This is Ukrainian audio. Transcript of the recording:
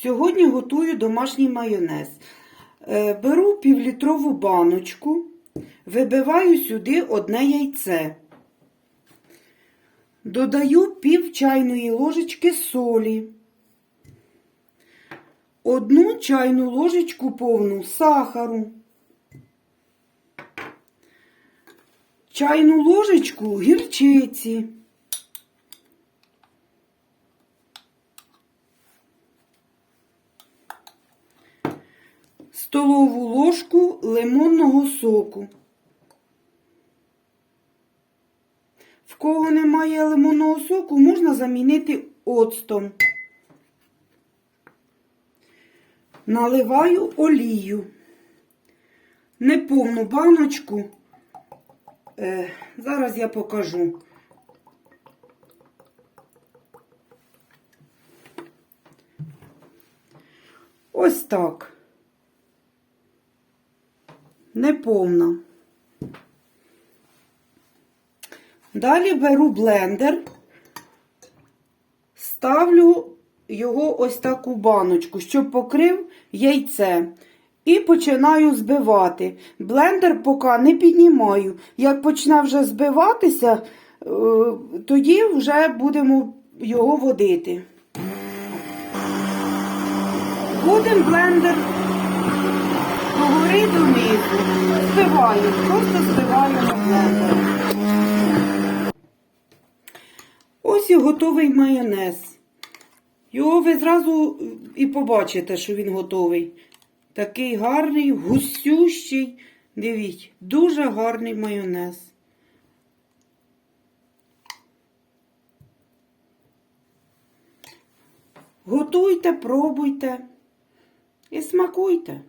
Сьогодні готую домашній майонез. Е, Беру півлітрову баночку, вибиваю сюди одне яйце. Додаю пів чайної ложечки солі. Одну чайну ложечку повну сахару. Чайну ложечку гірчиці. Столову ложку лимонного соку. В кого немає лимонного соку, можна замінити оцтом. Наливаю олію. Неповну баночку. Е, зараз я покажу. Ось так. Неповна. Далі беру блендер, ставлю його ось таку баночку, щоб покрив яйце. І починаю збивати. Блендер поки не піднімаю. Як почне вже збиватися, е, тоді вже будемо його водити. Будемо блендер донизу. Збиваю, просто збиваю на блендер. Ось і готовий майонез. Його ви зразу і побачите, що він готовий. Такий гарний, густющий. Дивіться, дуже гарний майонез. Готуйте, пробуйте і смакуйте.